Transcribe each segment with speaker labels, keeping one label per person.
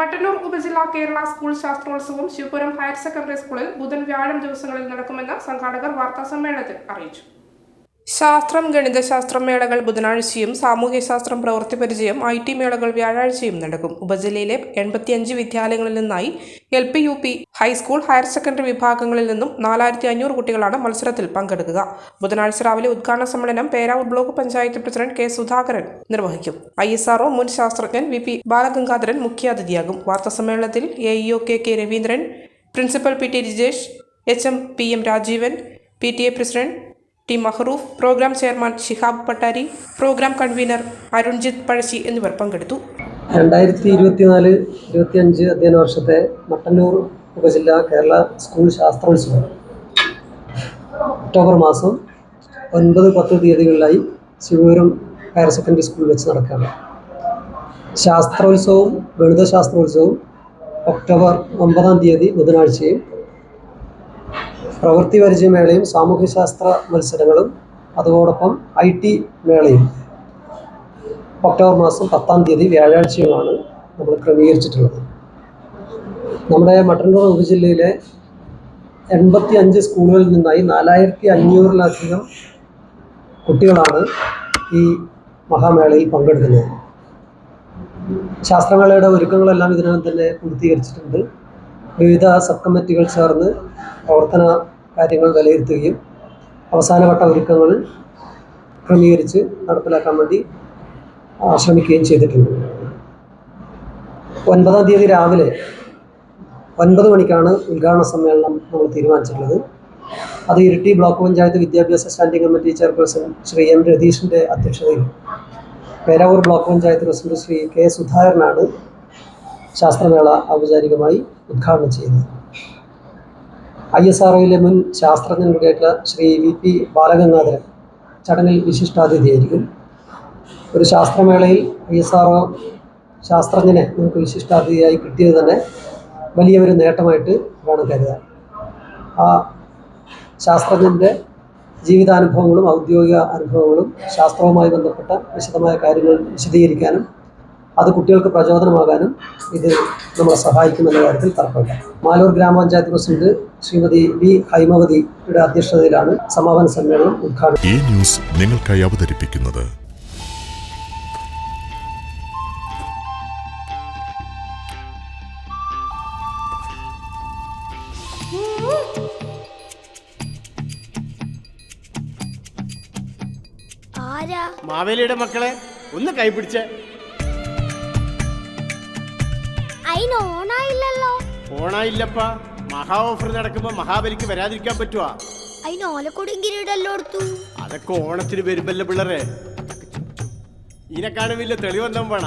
Speaker 1: മട്ടന്നൂർ ഉപജില്ലാ കേരള സ്കൂൾ ശാസ്ത്രോത്സവം Sivapuram higher secondary സ്കൂളിൽ ബുധൻ വ്യാഴം ദിവസങ്ങളിൽ നടക്കുമെന്ന് സംഘാടകർ വാർത്താ സമ്മേളനത്തിൽ അറിയിച്ചു ശാസ്ത്രം ഗണിതശാസ്ത്രം മേളകൾ ബുധനാഴ്ചയും സാമൂഹ്യശാസ്ത്രം പ്രവൃത്തി പരിചയം ഐ ടി മേളകൾ വ്യാഴാഴ്ചയും നടക്കും. ഉപജില്ലയിലെ എൺപത്തിയഞ്ച് വിദ്യാലയങ്ങളിൽ നിന്നായി L P U P high school higher secondary വിഭാഗങ്ങളിൽ നിന്നും നാലായിരത്തി അഞ്ഞൂറ് കുട്ടികളാണ് മത്സരത്തിൽ പങ്കെടുക്കുക. ബുധനാഴ്ച രാവിലെ ഉദ്ഘാടന സമ്മേളനം Peravoor block panchayat president K Sudhakaran നിർവഹിക്കും. ഐ എസ് ആർഒ മുൻ ശാസ്ത്രജ്ഞൻ വി പി ബാലഗംഗാധരൻ മുഖ്യാതിഥിയാകും. വാർത്താസമ്മേളനത്തിൽ A E O K K Raveendran principal P T Rajesh H M P M Rajeevan P T A president T Mahroof programme chairman Shihab Pattari programme convener Arunjith Pazhassi എന്നിവർ പങ്കെടുത്തു.
Speaker 2: രണ്ടായിരത്തി ഇരുപത്തിനാല് ഇരുപത്തിയഞ്ച് അധ്യയന വർഷത്തെ മട്ടന്നൂർ ഉപജില്ല കേരള സ്കൂൾ ശാസ്ത്രോത്സവം. ഒക്ടോബർ മാസം ഒൻപത് പത്ത് തീയതികളിലായി ശിവപുരം ഹയർ സെക്കൻഡറി സ്കൂളിൽ വെച്ച് നടക്കുകയാണ്. ശാസ്ത്രോത്സവവും ഗണിതശാസ്ത്രോത്സവവും ഒക്ടോബർ ഒമ്പതാം തീയതി ബുധനാഴ്ചയും പ്രവൃത്തി പരിചയമേളയും സാമൂഹ്യശാസ്ത്ര മത്സരങ്ങളും അതോടൊപ്പം ഐ ടി മേളയും. ഒക്ടോബർ മാസം പത്താം തീയതി വ്യാഴാഴ്ചയുമാണ് നമ്മൾ ക്രമീകരിച്ചിട്ടുള്ളത്. നമ്മുടെ മട്ടന്നൂർ ഉപജില്ലയിലെ എൺപത്തി അഞ്ച് സ്കൂളുകളിൽ നിന്നായി നാലായിരത്തി അഞ്ഞൂറിലധികം കുട്ടികളാണ് ഈ മഹാമേളയിൽ പങ്കെടുക്കുന്നത്. ശാസ്ത്രമേളയുടെ ഒരുക്കങ്ങളെല്ലാം ഇതിനകം തന്നെ പൂർത്തീകരിച്ചിട്ടുണ്ട്. വിവിധ സബ് കമ്മിറ്റികൾ ചേർന്ന് പ്രവർത്തന കാര്യങ്ങൾ വിലയിരുത്തുകയും അവസാനവട്ട ഒരുക്കങ്ങൾ ക്രമീകരിച്ച് നടപ്പിലാക്കാൻ വേണ്ടി ശ്രമിക്കുകയും ചെയ്തിട്ടുണ്ട്. ഒൻപതാം തീയതി രാവിലെ ഒൻപത് മണിക്കാണ് ഉദ്ഘാടന സമ്മേളനം നമ്മൾ തീരുമാനിച്ചിട്ടുള്ളത്. അത് ഇരിട്ടി ബ്ലോക്ക് പഞ്ചായത്ത് വിദ്യാഭ്യാസ standing committee chairperson Shri M രതീഷിന്റെ അധ്യക്ഷതയിൽ. Peravoor block panchayat president Shri K സുധാകരനാണ് ശാസ്ത്രമേള ഔപചാരികമായി ഉദ്ഘാടനം ചെയ്യുന്നത് ഐ എസ് ആർ ഒയിലെ മുൻ ശാസ്ത്രജ്ഞൻ കൂടിയായിട്ടുള്ള ശ്രീ വി പി ബാലഗംഗാധരൻ ചടങ്ങിൽ വിശിഷ്ടാതിഥിയായിരിക്കും. ഒരു ശാസ്ത്രമേളയിൽ ഐ എസ് ആർ ഒ ശാസ്ത്രജ്ഞനെ നമുക്ക് വിശിഷ്ടാതിഥിയായി കിട്ടിയത് തന്നെ വലിയ ഒരു നേട്ടമായിട്ട് വേണം കരുതാൻ. ആ ശാസ്ത്രജ്ഞന്റെ ജീവിതാനുഭവങ്ങളും ഔദ്യോഗിക അനുഭവങ്ങളും ശാസ്ത്രവുമായി ബന്ധപ്പെട്ട വിശദമായ കാര്യങ്ങൾ വിശദീകരിക്കാനും അത് കുട്ടികൾക്ക് പ്രചോദനമാകാനും ഇത് നമ്മളെ സഹായിക്കുമെന്ന കാര്യത്തിൽ തർക്കമില്ല. മാലൂർ ഗ്രാമപഞ്ചായത്ത് പ്രസിഡന്റ് ശ്രീമതി വി ഹൈമവതിയുടെ അധ്യക്ഷതയിലാണ് സമാപന സമ്മേളനം ഉദ്ഘാടനം.
Speaker 3: ഈ ന്യൂസ് നിങ്ങൾക്കായി അവതരിപ്പിക്കുന്നത്
Speaker 4: ആരാ?
Speaker 5: മാവേലിയുടെ മക്കളെ ഒന്ന് കൈപിടിച്ച്
Speaker 4: അയിന് ഓണായില്ലല്ലോ.
Speaker 5: ഓണായില്ലപ്പാ. മഹാ ഓഫർ നടക്കുമ്പോ മഹാബലിക്ക് വരാതിരിക്കാൻ പറ്റുവാ.
Speaker 4: അയിന് ഓലക്കൊടിയും കിരീടല്ലോ എടുത്തു?
Speaker 5: അതൊക്കെ ഓണത്തിന് വരുമ്പല്ലേ പിള്ളേരെ. ഇതിനെക്കാളും വലിയ തെളിവെന്താ വേണ?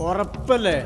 Speaker 5: ഉറപ്പല്ലേ?